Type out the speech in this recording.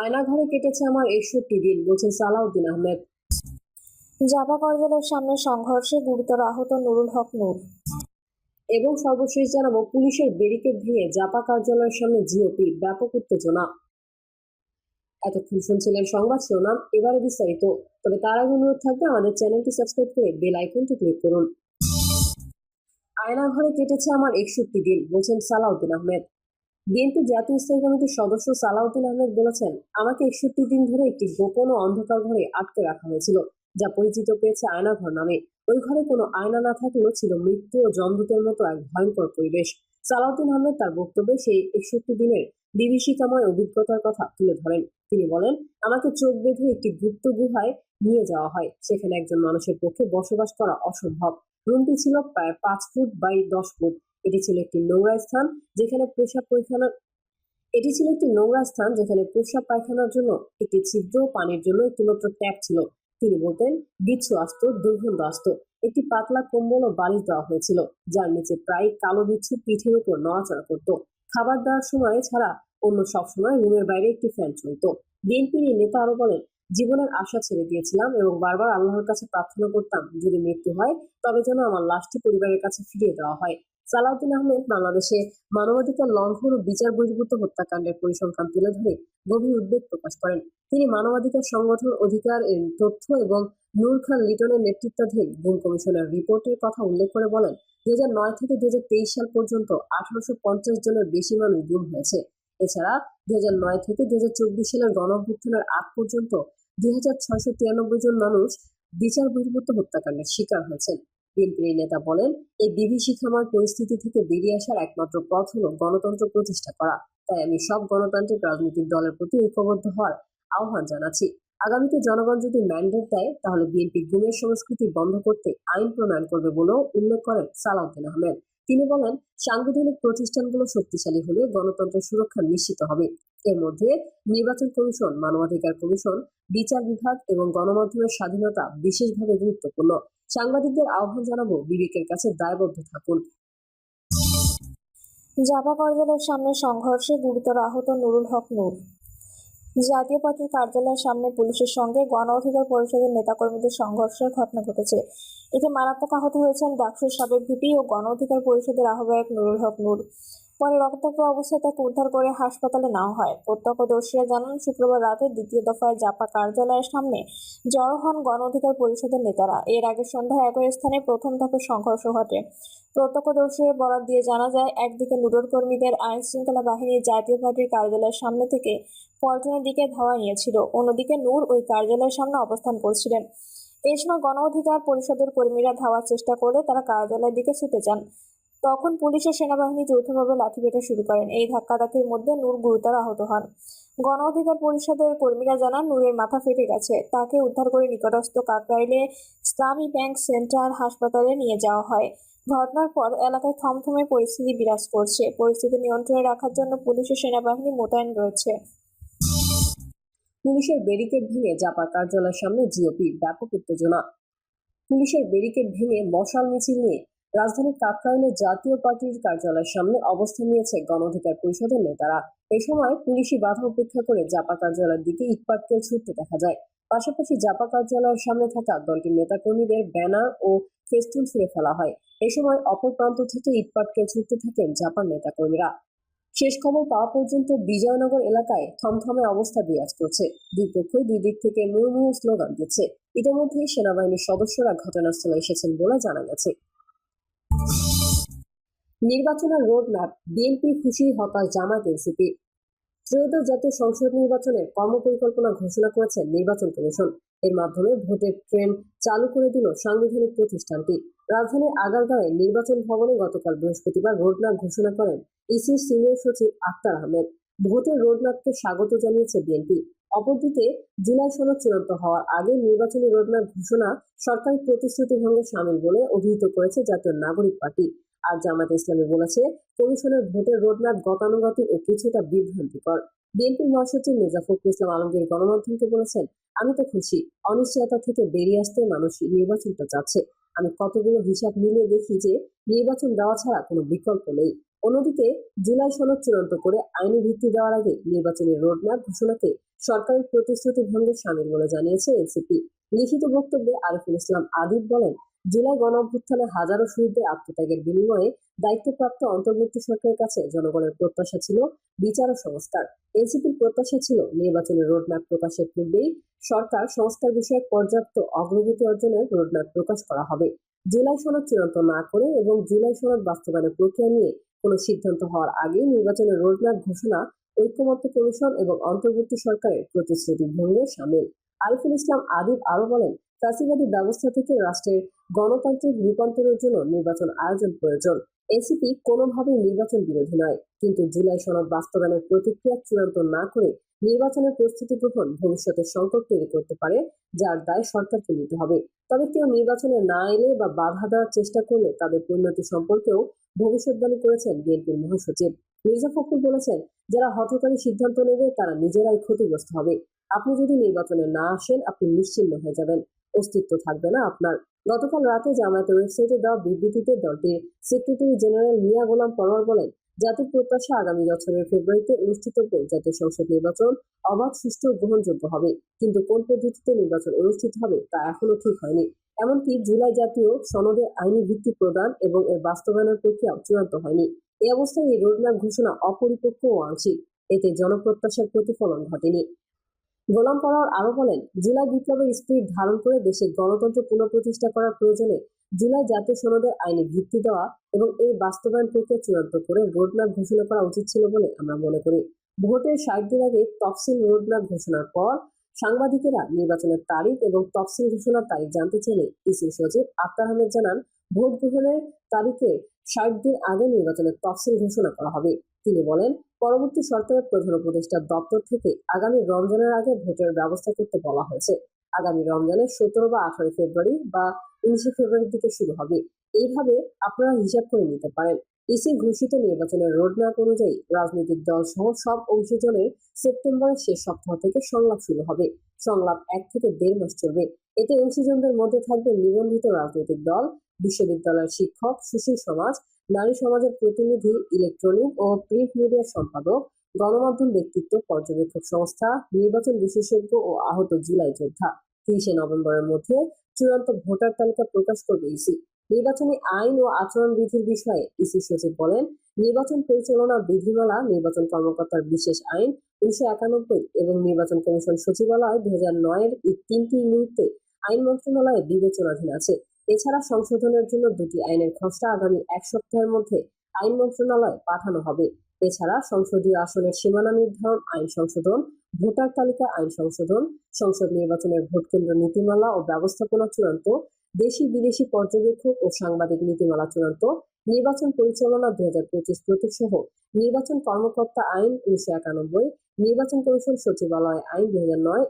আয়নাঘরে কেটেছে আমার একষট্টি দিন বলছেন সালাউদ্দিন আহমেদ। জাপা কার্যালয়ের সামনে সংঘর্ষে গুরুতর আহত নুরুল হক নূর। এবং সর্বশেষ জানাব পুলিশের ব্যারিকেড ভেঙে জাপা কার্যালয়ের সামনে জিওপি ব্যাপক উত্তেজনা। এতক্ষণ শুনছিলেন সংবাদ শিরোনাম এবারে বিস্তারিত। তবে তার আগে অনুরোধ থাকবে আমাদের চ্যানেলটি সাবস্ক্রাইব করে বেল আইকনটি ক্লিক করুন। আয়নাঘরে কেটেছে আমার একষট্টি দিন বলছেন সালাউদ্দিন আহমেদ। বিএনপি জাতীয় স্থায়ী কমিটির সদস্য সালাউদ্দিন আহমেদ বলেছেন, আমাকে একষট্টি দিন ধরে একটি গোপন ও অন্ধকার ঘরে আটকে রাখা হয়েছিল, যা পরিচিত পেয়েছে আয়নাঘর নামে। ওই ঘরে কোনো আয়না না থাকলেও ছিল মৃত্যু ও জমদূতের মতো এক ভয়ঙ্কর পরিবেশ। সালাউদ্দিন আহমেদ তার বক্তব্যে সেই একষট্টি দিনের বিভীষিকাময় অভিজ্ঞতার কথা তুলে ধরেন। তিনি বলেন, আমাকে চোখ বেঁধে একটি গুপ্ত গুহায় নিয়ে যাওয়া হয়, সেখানে একজন মানুষের পক্ষে বসবাস করা অসম্ভব। রুমটি ছিল প্রায় পাঁচ ফুট বাই দশ ফুট। এটি ছিল একটি নোংরা স্থান যেখানে পেশাব পায়খানা, এটি ছিল একটি নোংরা স্থান যেখানে প্রস্রাব পায়খানার জন্য একটি ছিদ্র পানির জন্য একটি মাত্র ট্যাপ ছিল। তিনি বলতেন বিচ্ছু আসত, দুর্গন্ধ আসত। একটি পাতলা কম্বল ও বালিশ দেওয়া হয়েছিল, যার নিচে প্রায় কালো বিচ্ছু পিঠের উপর নড়াচড়া করত। খাবার দেওয়ার সময় ছাড়া অন্য সব সময় রুমের বাইরে একটি ফ্যান চলতো। বিএনপির নেতা আরও বলেন, জীবনের আশা ছেড়ে দিয়েছিলাম এবং বারবার আল্লাহর কাছে প্রার্থনা করতাম, যদি মৃত্যু হয়, তবে যেন আমার লাশটি পরিবারের কাছে ফিরিয়ে দেওয়া হয়। সালাউদ্দিন আহমেদ বাংলাদেশে মানবাধিকার লঙ্ঘন ও বিচার বহির্ভূত হত্যাকাণ্ডের পরিসংখ্যান তুলে ধরে গভীর উদ্বেগ প্রকাশ করেন। তিনি মানবাধিকার সংগঠন অধিকার এর তথ্য এবং নূর খান লিটনের নেতৃত্বাধীন গুম কমিশনের রিপোর্টের কথা উল্লেখ করে বলেন দুই নয় থেকে দুই হাজার তেইশ সাল পর্যন্ত আঠারোশো পঞ্চাশ জনের বেশি মানুষ গুম হয়েছে। এছাড়া দুই নয় থেকে দুই হাজার চব্বিশ সালের গণঅভ্যুত্থানের আগ পর্যন্ত দুই হাজার ছয়শো তিরানব্বই জন মানুষ বিচার বহির্ভূত হত্যাকাণ্ডের শিকার হয়েছেন। বিএনপির নেতা বলেন, এই বিভীষিকাময় পরিস্থিতি থেকে বেরিয়ে আসার একমাত্র পথ হল গণতন্ত্র প্রতিষ্ঠা করা। তাই আমি সব গণতান্ত্রিক রাজনৈতিক দলের প্রতি ঐক্যবদ্ধ হওয়ার আহ্বান জানাচ্ছি। আগামীতে জনগণ যদি ম্যান্ডেট দেয়, তাহলে বিএনপি গুমের সংস্কৃতি বন্ধ করতে আইন প্রণয়ন করবে বলেও উল্লেখ করেন সালাউদ্দিন আহমেদ। তিনি বলেন, সাংবিধানিক প্রতিষ্ঠানগুলো শক্তিশালী হলে গণতন্ত্রের সুরক্ষা নিশ্চিত হবে। এর মধ্যে নির্বাচন কমিশন, মানবাধিকার কমিশন, বিচার বিভাগ এবং গণমাধ্যমের স্বাধীনতা বিশেষভাবে গুরুত্বপূর্ণ। সাংবাদিকদের আহ্বান জানাব, বিবেকের কাছে দায়বদ্ধ থাকুন। জাপা কার্যালয়ের সামনে সংঘর্ষে গুরুতর আহত নুরুল হক নূর। জাতীয় পার্টির কার্যালয়ের সামনে পুলিশের সঙ্গে গণ অধিকার পরিষদের নেতাকর্মীদের সংঘর্ষের ঘটনা ঘটেছে। এতে মারাত্মক আহত হয়েছেন ডাকসুর সাবেক ভিপি ও গণ অধিকার পরিষদের আহ্বায়ক নুরুল হক নূর। পরে রক্তাক্ত অবস্থায় তাকে উদ্ধার করে হাসপাতালে নেওয়া হয়। প্রত্যক্ষদর্শীরা জানান, শুক্রবার রাতে দ্বিতীয় দফায় জাপা কার্যালয়ের সামনে জড়ো হন গণ অধিকার পরিষদের নেতারা। এর আগে সন্ধ্যায় একই স্থানে প্রথম ধাপে সংঘর্ষ ঘটে। প্রত্যক্ষদর্শীদের বরাত দিয়ে জানা যায়, একদিকে নুরুল কর্মীদের আইন শৃঙ্খলা বাহিনী জাতীয় পার্টির কার্যালয়ের সামনে থেকে পল্টনের দিকে ধাওয়া নিয়েছিল। অন্যদিকে নূর ওই কার্যালয়ের সামনে অবস্থান করছিলেন। এই সময় গণ অধিকার পরিষদের কর্মীরা ধাওয়ার চেষ্টা করলে তারা কার্যালয়ের দিকে ছুটে যান। তখন পুলিশের সেনাবাহিনী যৌথভাবে লাঠি লাঠিপেটা শুরু করেন। এই ধাক্কাধাক্কির মধ্যে নূর গুরুতর আহত হন। গণ অধিকার পরিষদের কর্মীরা জানান, নূরের মাথা ফেটে গেছে। তাকে উদ্ধার করে নিকটস্থ কাকরাইলে ইসলামী ব্যাংক সেন্ট্রাল হাসপাতালে নিয়ে যাওয়া হয়। ঘটনার পর এলাকায় থমথমে পরিস্থিতি বিরাজ করছে। পরিস্থিতি নিয়ন্ত্রণে রাখার জন্য পুলিশ ও সেনাবাহিনী মোতায়েন রয়েছে। পুলিশের ব্যারিকেড ভেঙে জাপার কার্যালয়ের সামনে জিওপি ব্যাপক উত্তেজনা। পুলিশের ব্যারিকেড ভেঙে মশাল মিছিল নিয়ে রাজধানীর কাকরাইলের জাতীয় পার্টির কার্যালয়ের সামনে অবস্থান নিয়েছে গণ অধিকার পরিষদের নেতারা। এই সময় পুলিশি বাধা উপেক্ষা করে জাপা কার্যালয়ের দিকে ইটপাটকেল ছুটতে দেখা যায়। পাশাপাশি জাপা কার্যালয়ের সামনে থাকা দলটির নেতাকর্মীদের ব্যানার ও ফেস্টুন ছুড়ে ফেলা হয়। এই সময় অপর প্রান্ত থেকে ইটপাটকেল ছুটতে থাকেন জাপান নেতাকর্মীরা। শেষ খবর পাওয়া পর্যন্ত বিজয়নগর এলাকায় থমথমে অবস্থা বিরাজ করছে। দুই পক্ষই দুই দিক থেকে মুহুর্মুহু স্লোগান দিচ্ছে। ইতিমধ্যেই সেনাবাহিনীর সদস্যরা ঘটনাস্থলে এসেছেন বলে জানা গেছে। নির্বাচনের রোড ম্যাপ বিএনপি খুশি, হতাশ, জামায়াত, এনসিপি। ত্রয়োদশ জাতীয় সংসদ নির্বাচনের কর্মপরিকল্পনা ঘোষণা করেছে নির্বাচন কমিশন। এর মাধ্যমে ভোটের ট্রেন চালু করে দিল সাংবিধানিক প্রতিষ্ঠানটি। রাজধানীর আগারগাঁওয়ে নির্বাচন ভবনে গতকাল বৃহস্পতিবার রোডম্যাপ ঘোষণা করেন ইসির সিনিয়র সচিব আক্তার আহমেদ। ভোটের রোডম্যাপকে স্বাগত জানিয়েছে বিএনপি অপরদিকে, জুলাই সনদ চূড়ান্ত হওয়ার আগে নির্বাচনী রোডম্যাপ ঘোষণা সরকারি প্রতিশ্রুতি ভঙ্গে সামিল বলে অভিহিত করেছে জাতীয় নাগরিক পার্টি। আর জামাত ইসলামী বলেছে, কমিশনের ভোটের রোডম্যাপ গতানুগতিক ও কিছুটা বিভ্রান্তিকর। বিএনপির মহাসচিব মির্জা ফখরুল ইসলাম আলমগীর গণমাধ্যমকে বলেছেন, আমি তো খুশি, অনিশ্চয়তা থেকে বেরিয়ে আসতে মানুষ নির্বাচনটা চাচ্ছে। আমি কতগুলো হিসাব মিলিয়ে দেখি যে নির্বাচন দেওয়া ছাড়া কোনো বিকল্প নেই। অন্যদিকে, জুলাই সনদ চূড়ান্ত করে আইনি ভিত্তি দেওয়ার আগে নির্বাচনী রোডম্যাপ ঘোষণাকে সরকারের প্রতিশ্রুতি ভঙ্গের সামিল বলে জানিয়েছে এনসিপি। লিখিত বক্তব্যে আরিফুল ইসলাম আদিব বলেন জুলাই গণ অভ্যুত্থানে হাজারো শহীদদের আত্মত্যাগের বিনিময়ে দায়িত্বপ্রাপ্ত অন্তর্বর্তী সরকারের কাছে জনগণের প্রত্যাশা ছিল বিচার ও সংস্কার। এনসিপির প্রত্যাশা ছিল নির্বাচনের রোডম্যাপ প্রকাশের পূর্বেই সরকার সংস্কার বিষয়ক পর্যাপ্ত অগ্রগতি অর্জনের রোডম্যাপ প্রকাশ করা হবে। জুলাই সনদ চূড়ান্ত না করে এবং জুলাই সনদ বাস্তবায়নের প্রক্রিয়া নিয়ে কোনো সিদ্ধান্ত হওয়ার আগেই নির্বাচনের রোডম্যাপ ঘোষণা ঐক্যমত্য কমিশন এবং অন্তর্বর্তী সরকারের প্রতিশ্রুতি ভঙ্গের সামিল। আরিফুল ইসলাম আদিব আরও বলেন, ফ্যাসিবাদী ব্যবস্থা থেকে রাষ্ট্রের গণতান্ত্রিক রূপান্তরের জন্য নির্বাচন আয়োজন প্রয়োজন। এনসিপি কোনোভাবেই নির্বাচন বিরোধী নয়। কিন্তু জুলাই সনদ বাস্তবায়নের প্রতিক্রিয়া চূড়ান্ত না করে নির্বাচনের প্রস্তুতি গ্রহণ ভবিষ্যতে সংকট তৈরি করতে পারে, যার দায় সরকারকে নিতে হবে। তবে কেউ নির্বাচনে না এলে বা বাধা দেওয়ার চেষ্টা করলে তাদের পরিণতি সম্পর্কেও ভবিষ্যৎবাণী করেছেন বিএনপির মহাসচিব। মির্জা ফখরুল বলেছেন, যারা হঠকারী সিদ্ধান্ত নেবে তারা নিজেরাই ক্ষতিগ্রস্ত হবে। আপনি যদি নির্বাচনে না আসেন, আপনি নিশ্চিন্ন হয়ে যাবেন। অস্তিত্ব থাকবে না আপনার। গতকাল রাতে জামায়াতের ওয়েবসাইটে দেওয়া বিবৃতিতে দলটির সেক্রেটারি জেনারেল মিয়া গোলাম পরোয়ার বলেন, জাতির প্রত্যাশা আগামী বছরের ফেব্রুয়ারিতে অনুষ্ঠিতব্য জাতীয় সংসদ নির্বাচন অবাধ, সুষ্ঠু গ্রহণযোগ্য হবে। কিন্তু কোন পদ্ধতিতে নির্বাচন অনুষ্ঠিত হবে তা এখনও ঠিক হয়নি। এমনকি জুলাই জাতীয় সনদের আইনি ভিত্তি প্রদান এবং এর বাস্তবায়নের প্রক্রিয়াও চূড়ান্ত হয়নি। এই অবস্থায় এই রোডম্যাপ ঘোষণা অপরিপক্ক ও আংশিক। এতে জনপ্রত্যাশার প্রতিফলন ঘটেনি। গোলাম পরাওয়ার আরও বলেন, জুলাই বিপ্লবের স্পিরিট ধারণ করে দেশে গণতন্ত্র পুনঃপ্রতিষ্ঠা করার প্রয়োজনে জুলাই জাতীয় সনদের আইনে ভিত্তি দেওয়া এবং এর বাস্তবায়ন প্রক্রিয়া চূড়ান্ত করে রোডম্যাপ ঘোষণা করা উচিত ছিল বলে আমরা মনে করি। ভোটের ষাট দিন আগে তফসিল রোডম্যাপ ঘোষণার পর সাংবাদিকেরা নির্বাচনের তারিখ এবং তফসিল ঘোষণার তারিখ জানতে চাইলে ইসি সচিব আক্তার আহমেদ জানান, ভোট গ্রহণের তারিখে ষাট দিন আগে নির্বাচনের তফসিল ঘোষণা করা হবে। তিনি বলেন পরবর্তী সরকারের প্রধান উপদেষ্টার দপ্তর থেকে আগামী রমজানের আগে ভোটের ব্যবস্থা করতে বলা হয়েছে। আগামী রমজানের সতেরো বা আঠারো ফেব্রুয়ারি বা উনিশে ফেব্রুয়ারির দিকে শুরু হবে। এইভাবে আপনারা হিসাব করে নিতে পারেন। ইসির ঘোষিত নির্বাচনের রোডম্যাপ অনুযায়ী রাজনৈতিক দল সহ সব অংশীজনের সেপ্টেম্বরের শেষ সপ্তাহ থেকে সংলাপ শুরু হবে। সংলাপ এক থেকে দেড় মাস চলবে। এতে অংশীজনদের মধ্যে থাকবে নিবন্ধিত রাজনৈতিক দল, বিশ্ববিদ্যালয়ের শিক্ষক, সুশীল সমাজ নারী সমাজের প্রতিনিধি ইলেকট্রনিক ও প্রিন্ট মিডিয়ার সম্পাদক, গণমাধ্যম ব্যক্তিত্ব পর্যবেক্ষক সংস্থা, নির্বাচন বিশেষজ্ঞ ও আহত জুলাই যোদ্ধা। তিরিশে নভেম্বরের মধ্যে চূড়ান্ত ভোটার তালিকা প্রকাশ করবে ইসি। নির্বাচনী আইন ও আচরণ বিধির বিষয়ে ইসি সচিব বলেন, নির্বাচন পরিচালনা বিধিমালা, নির্বাচন কর্মকর্তার বিশেষ আইন উনিশশো একানব্বই এবং নির্বাচন কমিশন সচিবালয় দুই হাজার নয়ের এই তিনটি মুহূর্তে আইন মন্ত্রণালয়ে বিবেচনাধীন আছে। এছাড়া সংশোধনের জন্য দুটি আইনের খসড়া আগামী এক সপ্তাহের মধ্যে আইন মন্ত্রণালয়ে পাঠানো হবে। এছাড়া সংসদীয় আসনের সীমানা নির্ধারণ, আইন সংশোধন, ভোটার তালিকা, আইন সংশোধন, সংসদ নির্বাচনের ভোট কেন্দ্র নীতিমালা ও ব্যবস্থাপনা চূড়ান্ত, দেশি বিদেশি পর্যবেক্ষক ও সাংবাদিক নীতিমালা চূড়ান্ত, নির্বাচন পরিচালনা দুই হাজার পঁচিশ প্রতীক সহ নির্বাচন কর্মকর্তা আইন উনিশশো একানব্বই, নির্বাচন কমিশন সচিবালয় আইন দুই হাজার নয়